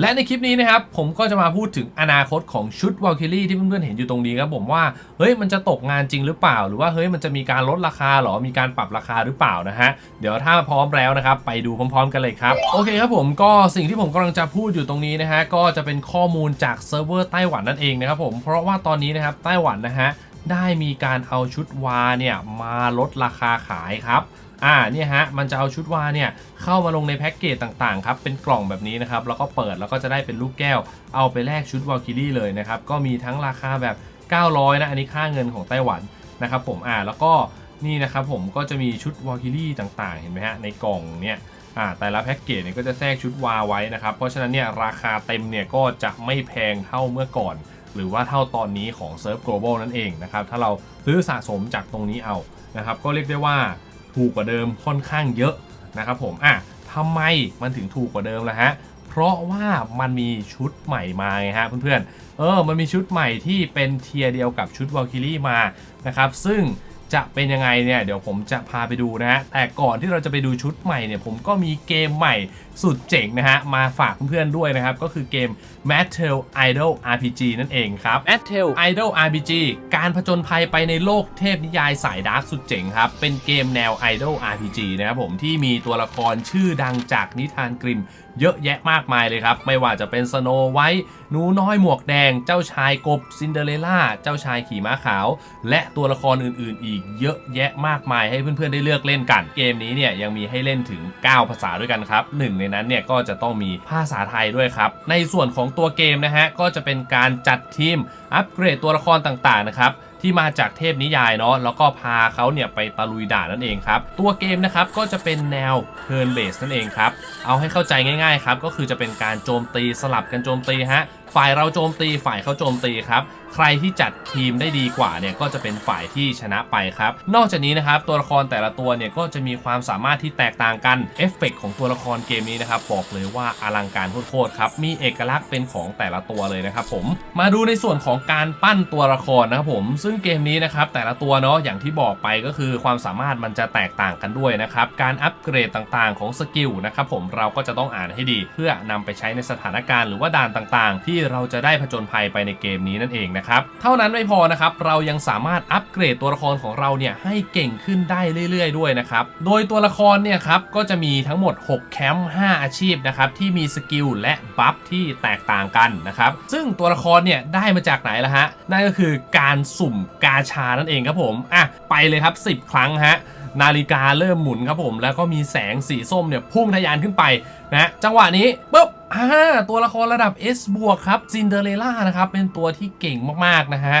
และในคลิปนี้นะครับผมก็จะมาพูดถึงอนาคตของชุดว a l คิลี่ที่เพื่อนๆเห็นอยู่ตรงนี้ครับผมว่าเฮ้ยมันจะตกงานจริงหรือเปล่า หรือว่าเฮ้ยมันจะมีการลดราคาหรอมีการปรับราคาหรือเปล่านะฮะเดี๋ยวถ้าพร้อมแล้วนะครับไปดูพร้อมๆ กันเลยครับโอเคครับผมก็สิ่งที่ผมกำลังจะพูดอยู่ตรงนี้นะฮะก็จะเป็นข้อมูลจากเซิร์ฟเวอร์ไต้หวันนั่นเองนะครับผมเพราะว่าตอนนี้นะครับไต้หวันนะฮะ ได้มีการเอาชุดวาเนี่ยมาลดราคาขายครับอ่าเนี่ยฮะมันจะเอาชุดวาเนี่ยเข้ามาลงในแพ็กเกจต่างๆครับเป็นกล่องแบบนี้นะครับแล้วก็เปิดแล้วก็จะได้เป็นลูกแก้ว เอาไปแลกชุดวาลคิรี่เลยนะครับก็มีทั้งราคาแบบ 900นะอันนี้ค่าเงินของไต้หวันนะครับผมอ่าแล้วก็นี่นะครับผมก็จะมีชุดวาลคิรี่ต่างๆ เห็นไหมฮะในกล่องเนี่ยอ่าแต่ละแพ็กเกจเนี่ยก็จะแทรกชุดวาไว้นะครับเพราะฉะนั้นเนี่ยราคาเต็มเนี่ยก็จะไม่แพงเท่าเมื่อก่อน หรือว่าเท่าตอนนี้ของ Surf Global นั่นเองนะครับถ้าเราซื้อสะสมจากตรงนี้เอานะครับก็เรียกได้ว่าถูกกว่าเดิมค่อนข้างเยอะนะครับผมอะทำไมมันถึงถูกกว่าเดิมล่ะฮะเพราะว่ามันมีชุดใหม่มาไงฮะเพื่อนๆเออมันมีชุดใหม่ที่เป็นเทียร์เดียวกับชุดวอลคิรี่มานะครับซึ่ง จะเป็นยังไงเนี่ยเดี๋ยวผมจะพาไปดูนะฮะแต่ก่อนที่เราจะไปดูชุดใหม่เนี่ยผมก็มีเกมใหม่สุดเจ๋งนะฮะ มาฝากเพื่อนๆด้วยนะครับ ก็คือเกม m a t t e l Idol RPG นั่นเองครับแอดเทล Idol RPG การผจญภัยไปในโลกเทพนิยายสายดาร์กสุดเจ๋งครับ เป็นเกมแนว Idol RPG นะครับผมที่มีตัวละครชื่อดังจากนิทานกริม เยอะแยะมากมายเลยครับ ไม่ว่าจะเป็นสโนไวท์หนูน้อยหมวกแดง เจ้าชายกบซินเดอเรลล่า เจ้าชายขี่ม้าขาว และตัวละครอื่นๆ อีกเยอะแยะมากมายให้เพื่อนๆ ได้เลือกเล่นกัน เกมนี้เนี่ยยังมีให้เล่นถึง 9 ภาษาด้วยกันครับหนึ่งในนั้นเนี่ยก็จะต้องมีภาษาไทยด้วยครับ ในส่วนของตัวเกมนะฮะก็จะเป็นการจัดทีมอัปเกรดตัวละครต่างๆนะครับ ที่มาจากเทพนิยายเนาะแล้วก็พาเขาเนี่ยไปตะลุยด่านนั่นเองครับ ตัวเกมนะครับก็จะเป็นแนว Turn Based นั่นเองครับ เอาให้เข้าใจง่ายๆครับก็คือจะเป็นการโจมตีสลับกันโจมตีฮะ ฝ่ายเราโจมตีฝ่ายเขาโจมตีครับ ใครที่จัดทีมได้ดีกว่าเนี่ยก็จะเป็นฝ่ายที่ชนะไปครับ นอกจากนี้นะครับตัวละครแต่ละตัวเนี่ยก็จะมีความสามารถที่แตกต่างกันเอฟเฟกต์ของตัวละครเกมนี้นะครับบอกเลยว่าอลังการโคตรครับมีเอกลักษณ์เป็นของแต่ละตัวเลยนะครับผมมาดูในส่วนของการปั้นตัวละครนะครับผมซึ่งเกมนี้นะครับแต่ละตัวเนาะอย่างที่บอกไปก็คือความสามารถมันจะแตกต่างกันด้วยนะครับการอัปเกรดต่างๆของสกิลนะครับผมเราก็จะต้องอ่านให้ดี เพื่อนำไปใช้ในสถานการณ์หรือว่าด่านต่างๆ ที่เราจะได้ผจญภัยไปในเกมนี้นั่นเองนะครับ เท่านั้นไม่พอนะครับ เรายังสามารถอัปเกรดตัวละครของเราเนี่ยให้เก่งขึ้นได้เรื่อย ๆ ด้วยนะครับ โดยตัวละครเนี่ยครับก็จะมีทั้งหมด 6 แคมป์ 5 อาชีพนะครับที่มีสกิลและบัฟที่แตกต่างกันนะครับ ซึ่งตัวละครเนี่ยได้มาจากไหนล่ะฮะ นั่นก็คือการสุ่มกาชานั่นเองครับผม อะ ไปเลยครับ 10 ครั้งฮะนาฬิกาเริ่มหมุนครับผม แล้วก็มีแสงสีส้มเนี่ยพุ่งทะยานขึ้นไปนะจังหวะนี้ปุ๊บ อ่าตัวละครระดับ S บวกครับซินเดอเรล่านะครับเป็นตัวที่เก่งมากๆนะฮะ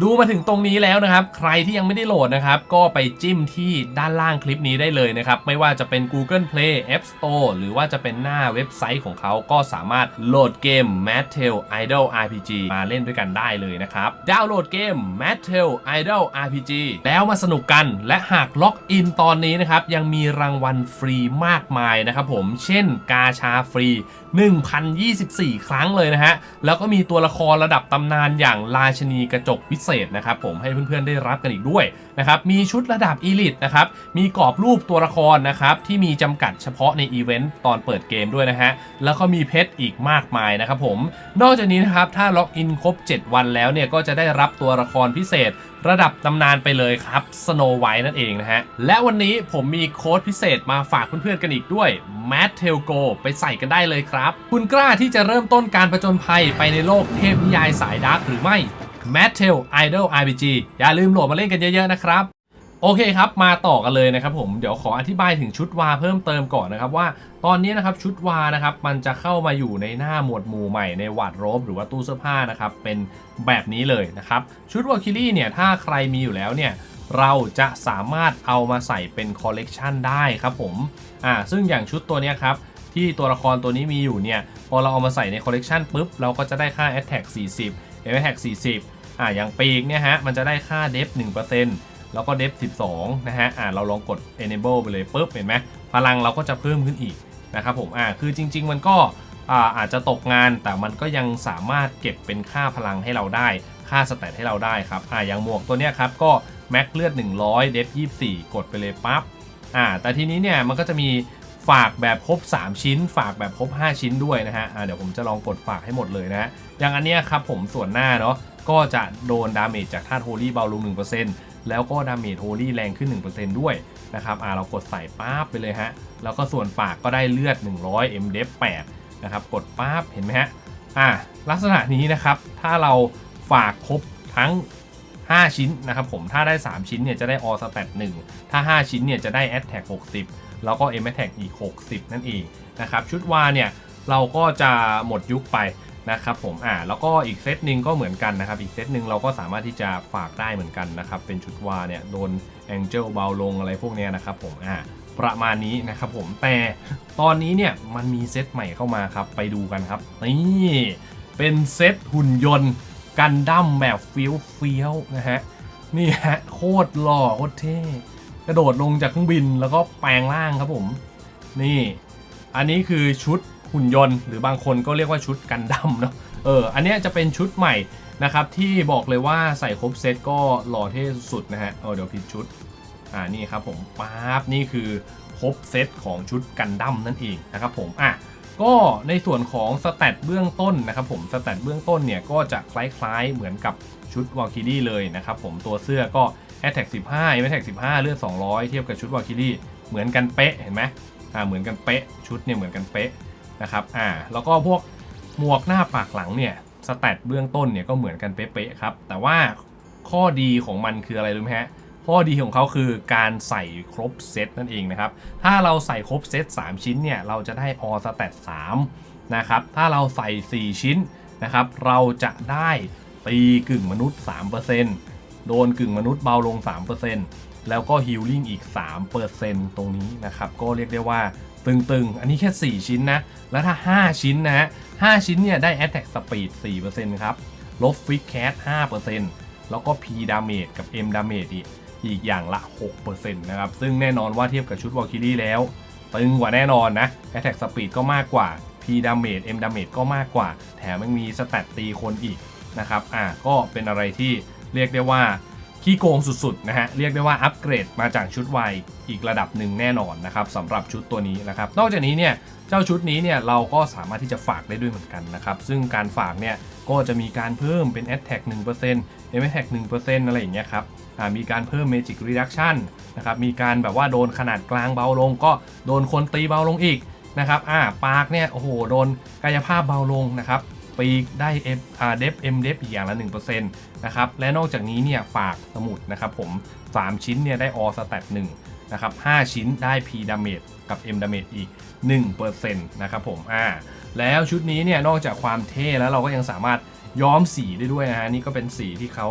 ดูมาถึงตรงนี้แล้วนะครับ ใครที่ยังไม่ได้โหลดนะครับ ก็ไปจิ้มที่ด้านล่างคลิปนี้ได้เลยนะครับ ไม่ว่าจะเป็น Google Play App Store หรือว่าจะเป็นหน้าเว็บไซต์ของเขาก็สามารถโหลดเกม m a t t e l Idol RPG มาเล่นด้วยกันได้เลยนะครับ ดาวน์โหลดเกม m a t t e l Idol RPG แล้วมาสนุกกัน และหากล็อกอินตอนนี้นะครับ ยังมีรางวัลฟรีมากมายนะครับผม เช่น กาชาฟรี 1,024 ครั้งเลยนะฮะ แล้วก็มีตัวละครระดับตำนานอย่างราชนีกระจกวิเศษนะครับผมให้เพื่อนๆได้รับกันอีกด้วยนะครับมีชุดระดับอีลิตนะครับมีกรอบรูปตัวละครนะครับที่มีจำกัดเฉพาะในอีเวนต์ตอนเปิดเกมด้วยนะฮะแล้วก็มีเพชรอีกมากมายนะครับผมนอกจากนี้นะครับถ้าล็อกอินครบ 7 วันแล้วเนี่ยก็จะได้รับตัวละครพิเศษระดับตำนานไปเลยครับ Snow White นั่นเองนะฮะ และวันนี้ผมมีโค้ดพิเศษมาฝากเพื่อนๆกันอีกด้วย m a t t e l Go ไปใส่กันได้เลยครับ คุณกล้าที่จะเริ่มต้นการประจนภัยไปในโลกเทพนิยายสายดาร์กหรือไม่ m a t t e l Idol RPG อย่าลืมโหลดมาเล่นกันเยอะๆนะครับโอเคครับ มาต่อกันเลยนะครับผมเดี๋ยวขออธิบายถึงชุดวาเพิ่มเติมก่อนนะครับว่าตอนนี้นะครับชุดวานะครับมันจะเข้ามาอยู่ในหน้าหมวดหมู่ใหม่ในวาดโรบหรือว่าตู้เสื้อผ้านะครับเป็นแบบนี้เลยนะครับชุดวอลคิลี่เนี่ยถ้าใครมีอยู่แล้วเนี่ยเราจะสามารถเอามาใส่เป็นคอลเลกชันได้ครับผมอ่าซึ่งอย่างชุดตัวนี้ครับที่ตัวละครตัวนี้มีอยู่เนี่ยพอเราเอามาใส่ในคอลเลกชันปุ๊บเราก็จะได้ค่า Attack 40 Attack 40 อ่าอย่างปีกเนี่ยฮะ มันจะได้ค่า Def 1%แล้วก็ Def 12 นะฮะ อ่าเราลองกด enable ไปเลยปุ๊บ เห็นไหมพลังเราก็จะเพิ่มขึ้นอีกนะครับผม อ่าคือจริง ๆ มันก็อ่าอาจจะตกงานแต่มันก็ยังสามารถเก็บเป็นค่าพลังให้เราได้ ค่าสแตทให้เราได้ครับ อ่าอย่างหมวกตัวเนี้ยครับ ก็แม็กเลือด 100 เดฟ24 กดไปเลยปั๊บ อ่า แต่ทีนี้เนี่ยมันก็จะมี ฝากแบบครบ 3 ชิ้น ฝากแบบครบ 5 ชิ้นด้วยนะฮะอ่าเดี๋ยวผมจะลองกดฝากให้หมดเลยนะฮะอย่างอันเนี้ยครับผมส่วนหน้าเนาะก็จะโดนดาเมจจากธาตุโฮลี่เบาลง 1%แล้วก็ดาเมจโฮลี่แรงขึ้น 1%ด้วยนะครับอ่าเรากดใส่ปั๊บไปเลยฮะ แล้วก็ส่วนปากก็ได้เลือด 100 m d e f 8นะครับ กดปั๊บเห็นไหมฮะ อ่า ลักษณะนี้นะครับ ถ้าเราฝากครบทั้ง 5 ชิ้นนะครับผม ถ้าได้ 3 ชิ้นเนี่ยจะได้ all stat 1ถ้า 5 ชิ้นเนี่ยจะได้ attack 60 แล้วก็ m a t a c อีก 60 นั่นเองนะครับชุดวาเนี่ยเราก็จะหมดยุคไปนะครับผมอ่าแล้วก็อีกเซตหนึ่งก็เหมือนกันนะครับ อีกเซตหนึ่งเราก็สามารถที่จะฝากได้เหมือนกันนะครับ เป็นชุดวาเนี่ยโดน Angel เบาลงอะไรพวกเนี้ยนะครับผมอ่าประมาณนี้นะครับผมแต่ตอนนี้เนี่ยมันมีเซตใหม่เข้ามาครับไปดูกันครับนี่เป็นเซตหุ่นยนต์กันดั้มแบบฟี้ยวเฟี้ยวๆนะฮะนี่ฮะโคตรหล่อโคตรเท่ กระโดดลงจากเครื่องบินแล้วก็แปลงร่างครับผม นี่ อันนี้คือชุดหุ่นยนต์ หรือบางคนก็เรียกว่าชุดกันดั้มเนาะเอออันนี้จะเป็นชุดใหม่นะครับ ที่บอกเลยว่าใส่ครบเซตก็หล่อเท่สุดนะฮะเออเดี๋ยวผิดชุดอ่านี่ครับผมป๊าบนี่คือครบเซตของชุดกันดั้มนั่นเองนะครับผมอะ ก็ในส่วนของสแตทเบื้องต้นนะครับผมสแตทเบื้องต้นเนี่ยก็จะคล้ายๆเหมือนกับชุดวาคิลี่เลยนะครับผมตัวเสื้อก็ a t t a c 15 a t t a c 15เลือด200เทียบกับชุดวาคิลี่เหมือนกันเป๊ะเห็นไหมอ่าเหมือนกันเป๊ะชุดเนี่ยเหมือนกันเป๊ะนะครับอ่าแล้วก็พวกหมวกหน้าปากหลังเนี่ยสแตทเบื้องต้นเนี่ยก็เหมือนกันเป๊ะๆครับแต่ว่าข้อดีของมันคืออะไรรู้ไหมฮะ ข้อดีของเขาคือการใส่ครบเซตนั่นเองนะครับ ถ้าเราใส่ครบเซต3 ชิ้นเนี่ย เราจะได้ออสแตท3นะครับ ถ้าเราใส่ 4 ชิ้นนะครับ เราจะได้ตีกึ่งมนุษย์ 3%โดนกึ่งมนุษย์เบาลง 3%แล้วก็ฮิลลิ่งอีก 3%ตรงนี้นะครับ ก็เรียกได้ว่าตึงๆ อันนี้แค่ 4 ชิ้นนะ แล้วถ้า 5 ชิ้นนะฮะ5ชิ้นเนี่ยได้ Attack Speed 4%ครับ ลบ Quick Cast 5%แล้วก็ P Damage กับ M Damage อีก อีกอย่างละ 6%นะครับ ซึ่งแน่นอนว่าเทียบกับชุดวอลคิรี่แล้ว ตึงกว่าแน่นอนนะ Attack Speed ก็มากกว่า P Damage M Damage ก็มากกว่า แถมยังมีสแตตตีคนอีกนะครับ อะก็เป็นอะไรที่เรียกได้ว่าขี้โกงสุดๆนะฮะ เรียกได้ว่าอัปเกรดมาจากชุดวายอีกระดับหนึ่งแน่นอนนะครับสำหรับชุดตัวนี้นะครับ นอกจากนี้เนี่ยเจ้าชุดนี้เนี่ยเราก็สามารถที่จะฝากได้ด้วยเหมือนกันนะครับ ซึ่งการฝากเนี่ยก็จะมีการเพิ่มเป็น Attack 1% M Attack 1%อะไรอย่างเงี้ยครับอ่า มีการเพิ่ม Magic Reduction นะครับมีการแบบว่าโดนขนาดกลางเบาลง ก็โดนคนตีเบาลงอีกนะครับอ่าปากเนี่ยโอ้โหโดนกายภาพเบาลงนะครับปีกได้ F อ่า Def M Def อีกอย่างละ1%นะครับและนอกจากนี้เนี่ยฝากสมุดนะครับผม 3 ชิ้นเนี่ยได้ All Stat 1นะครับ5ชิ้นได้ P Damage กับ M Damage อีก1%นะครับผมอ่าแล้วชุดนี้เนี่ยนอกจากความเท่แล้วเราก็ยังสามารถย้อมสีได้ด้วยนะฮะนี่ก็เป็นสีที่เขา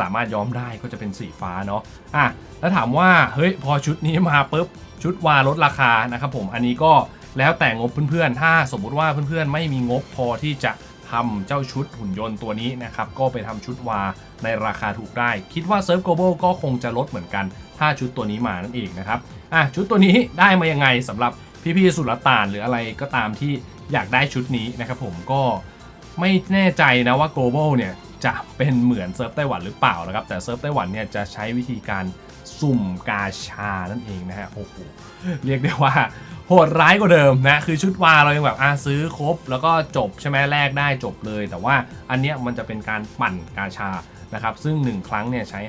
สามารถย้อมได้ก็จะเป็นสีฟ้าเนาะอะแล้วถามว่าเฮ้ยพอชุดนี้มาปุ๊บชุดวาลดราคานะครับผมอันนี้ก็แล้วแต่งบเพื่อนๆ ถ้าสมมุติว่าเพื่อนๆ ไม่มีงบพอที่จะทำเจ้าชุดหุ่นยนต์ตัวนี้นะครับ ก็ไปทำชุดวาในราคาถูกได้ คิดว่าเซิร์ฟโกลบอลก็คงจะลดเหมือนกัน ถ้าชุดตัวนี้มานั่นเองนะครับ อะ ชุดตัวนี้ได้มายังไงสำหรับพี่ๆ สุลต่านหรืออะไรก็ตามที่อยากได้ชุดนี้นะครับผมก็ไม่แน่ใจนะว่า global เนี่ย จะเป็นเหมือนเซิร์ฟไต้หวันหรือเปล่านะครับ แต่เซิร์ฟไต้หวันเนี่ยจะใช้วิธีการสุ่มกาชานั่นเองนะฮะโอ้โหเรียกได้ว่าโหดร้ายกว่าเดิมนะคือชุดวาเรายังแบบอาซื้อครบ แล้วก็จบใช่ไหมแลกได้จบเลย แต่ว่าอันเนี้ยมันจะเป็นการปั่นกาชานะครับซึ่ง 1 ครั้งเนี่ยใช้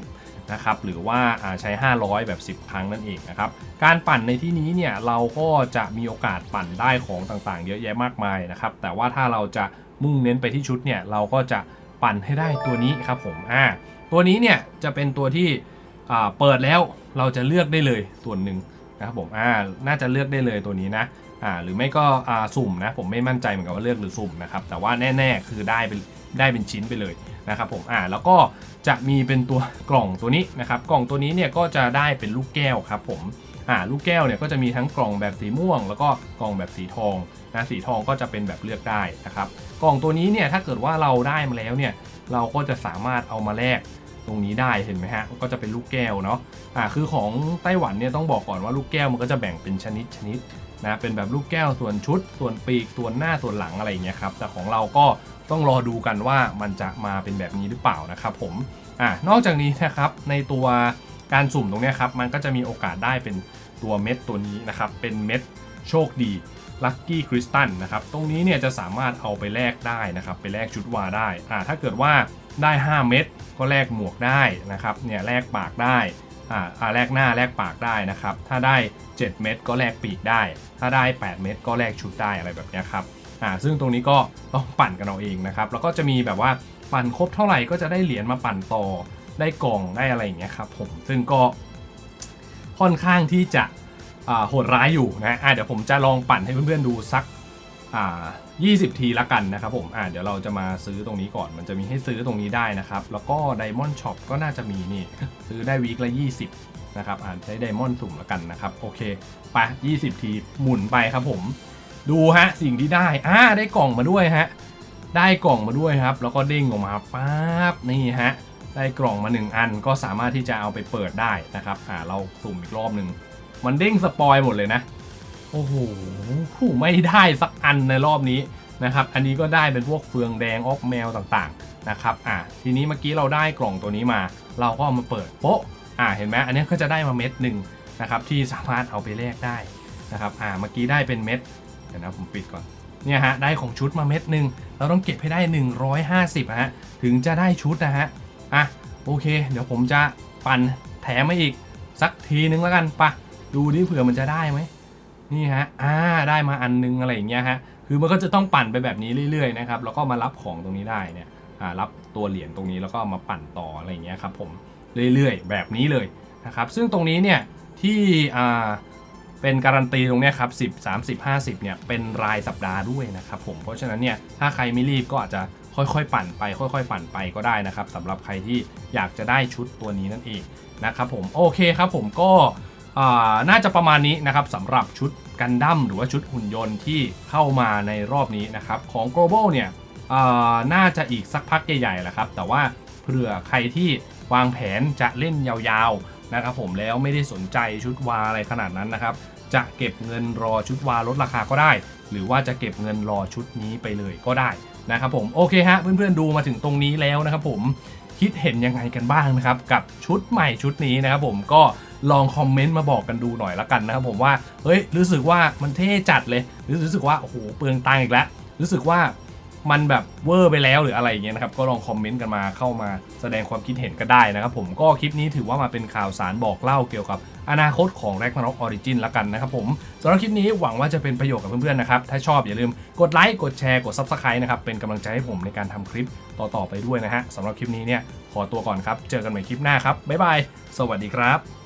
50นะครับหรือว่าอ่าใช้ 500 แบบ 10 ครั้งนั่นเองนะครับการปั่นในที่นี้เนี่ยเราก็จะมีโอกาสปั่นได้ของต่างๆ เยอะแยะมากมายนะครับแต่ว่าถ้าเราจะมุ่งเน้นไปที่ชุดเนี่ยเราก็จะ ปั่นให้ได้ตัวนี้ครับผมอ่าตัวนี้เนี่ยจะเป็นตัวที่อ่าเปิดแล้วเราจะเลือกได้เลยส่วนหนึ่งนะครับผมอ่าน่าจะเลือกได้เลยตัวนี้นะอ่าหรือไม่ก็อ่าสุ่มนะผมไม่มั่นใจเหมือนกันว่าเลือกหรือสุ่มนะครับแต่ว่าแน่ๆคือได้เป็นได้เป็นชิ้นไปเลย นะครับผมอ่าแล้วก็จะมีเป็นตัวกล่องตัวนี้นะครับกล่องตัวนี้เนี่ยก็จะได้เป็นลูกแก้วครับผมอ่าลูกแก้วเนี่ยก็จะมีทั้งกล่องแบบสีม่วง แล้วก็กล่องแบบสีทองนะสีทองก็จะเป็นแบบเลือกได้นะครับกล่องตัวนี้เนี่ยถ้าเกิดว่าเราได้มาแล้วเนี่ยเราก็จะสามารถเอามาแลกตรงนี้ได้เห็นไหมฮะก็จะเป็นลูกแก้วเนาะอ่าคือของไต้หวันเนี่ยต้องบอกก่อนว่าลูกแก้วมันก็จะแบ่งเป็นชนิดชนิดนะเป็นแบบลูกแก้วส่วนชุด ส่วนปีกส่วนหน้าส่วนหลังอะไรอย่างเงี้ยครับแต่ของเราก็ ต้องรอดูกันว่ามันจะมาเป็นแบบนี้หรือเปล่านะครับผมอ่านอกจากนี้นะครับในตัวการสุ่มตรงนี้ครับมันก็จะมีโอกาสได้เป็นตัวเม็ดตัวนี้นะครับเป็นเม็ดโชคดีลัคกี้คริสตัลนะครับตรงนี้เนี่ยจะสามารถเอาไปแลกได้นะครับไปแลกชุดวาได้อ่าถ้าเกิดว่าได้ 5 เม็ดก็แลกหมวกได้นะครับเนี่ยแลกปากได้อ่าอ่าแลกหน้าแลกปากได้นะครับถ้าได้ 7 เม็ดก็แลกปีกได้ ถ้าได้ 8 เม็ดก็แลกชุดได้อะไรแบบนี้ครับ อ่าซึ่งตรงนี้ก็ต้องปั่นกันเอาเองนะครับแล้วก็จะมีแบบว่าปั่นครบเท่าไหร่ก็จะได้เหรียญมาปั่นต่อได้กล่องได้อะไรอย่างเงี้ยครับผมซึ่งก็ค่อนข้างที่จะโหดร้ายอยู่นะอ่าเดี๋ยวผมจะลองปั่นให้เพื่อนๆดูสักอ่า20ทีละกันนะครับผมอ่าเดี๋ยวเราจะมาซื้อตรงนี้ก่อน มันจะมีให้ซื้อตรงนี้ได้นะครับ แล้วก็ Diamond Shop ก็น่าจะมีนี่ ซื้อได้วีคละ20นะครับอ่าใช้ Diamond สุ่มละกันนะครับ โอเค ไป20ทีหมุนไปครับผม ดูฮะสิ่งที่ได้อ่าได้กล่องมาด้วยฮะได้กล่องมาด้วยครับ แล้วก็เด้งออกมาปั๊บนี่ฮะได้กล่องมา1อันก็สามารถที่จะเอาไปเปิดได้นะครับอ่าเราสุ่มอีกรอบหนึ่งมันเด้งสปอยหมดเลยนะโอ้โหไม่ได้สักอันในรอบนี้นะครับ อันนี้ก็ได้เป็นพวกเฟืองแดงออกแมวต่างๆนะครับอ่าทีนี้เมื่อกี้เราได้กล่องตัวนี้มา เราก็เอามาเปิดโป๊ะอ่าเห็นไหมอันนี้ก็จะได้มาเม็ดหนึ่งนะครับที่สามารถเอาไปแลกได้นะครับอ่าเมื่อกี้ได้เป็นเม็ด เดี๋ยวนะผมปิดก่อนเนี่ยฮะได้ของชุดมาเม็ดหนึ่งเราต้องเก็บให้ได้ 150ฮะถึงจะได้ชุดนะฮะอะโอเค เดี๋ยวผมจะปั่นแถมมาอีกสักทีนึงแล้วกันปะดูดิเผื่อมันจะได้ไหมนี่ฮะอ่าได้มาอันนึงอะไรอย่างเงี้ยฮะคือมันก็จะต้องปั่นไปแบบนี้เรื่อยๆนะครับแล้วก็มารับของตรงนี้ได้เนี่ยอ่ารับตัวเหรียญตรงนี้แล้วก็มาปั่นต่ออะไรอย่างเงี้ยครับผมเรื่อยๆ แบบนี้เลยนะครับซึ่งตรงนี้เนี่ยที่อ่า เป็นการันตีตรงนี้ครับ10 30 50เนี่ยเป็นรายสัปดาห์ด้วยนะครับผมเพราะฉะนั้นเนี่ยถ้าใครไม่รีบก็อาจจะค่อยๆ ปั่นไป ค่อย ๆ ปั่นไปก็ได้นะครับสำหรับใครที่อยากจะได้ชุดตัวนี้นั่นเองนะครับผมโอเคครับผมก็น่าจะประมาณนี้นะครับสำหรับชุดกันดั้มหรือว่าชุดหุ่นยนต์ที่เข้ามาในรอบนี้นะครับของ global เนี่ยน่าจะอีกสักพักใหญ่ๆแหละครับ แต่ว่าเผื่อใครที่วางแผนจะเล่นยาวๆ นะครับผมแล้วไม่ได้สนใจชุดวาอะไรขนาดนั้นนะครับ จะเก็บเงินรอชุดวาลดราคาก็ได้ หรือว่าจะเก็บเงินรอชุดนี้ไปเลยก็ได้นะครับผมโอเคฮะเพื่อนๆดูมาถึงตรงนี้แล้วนะครับผมคิดเห็นยังไงกันบ้างนะครับกับชุดใหม่ชุดนี้นะครับผมก็ลองคอมเมนต์มาบอกกันดูหน่อยละกันนะครับผมว่าเฮ้ยรู้สึกว่ามันเท่จัดเลยหรือรู้สึกว่าโอ้โหเปลืองตังค์อีกแล้วรู้สึกว่า มันแบบเวอร์ไปแล้วหรืออะไรอย่างเงี้ยนะครับก็ลองคอมเมนต์กันมาเข้ามาแสดงความคิดเห็นก็ได้นะครับผมก็คลิปนี้ถือว่ามาเป็นข่าวสารบอกเล่าเกี่ยวกับอนาคตของ r a g n a r o k Origin ละกันนะครับผมสำหรับคลิปนี้หวังว่าจะเป็นประโยชน์กับเพื่อนๆนะครับ ถ้าชอบอย่าลืมกดไลค์กดแชร์กด Subscribe นะครับ เป็นกำลังใจให้ผมในการทำคลิปต่อๆไปด้วยนะฮะสำหรับคลิปนี้เนี่ยขอตัวก่อนครับ เจอกันใหม่คลิปหน้าครับบ๊ายบายสวัสดีครับ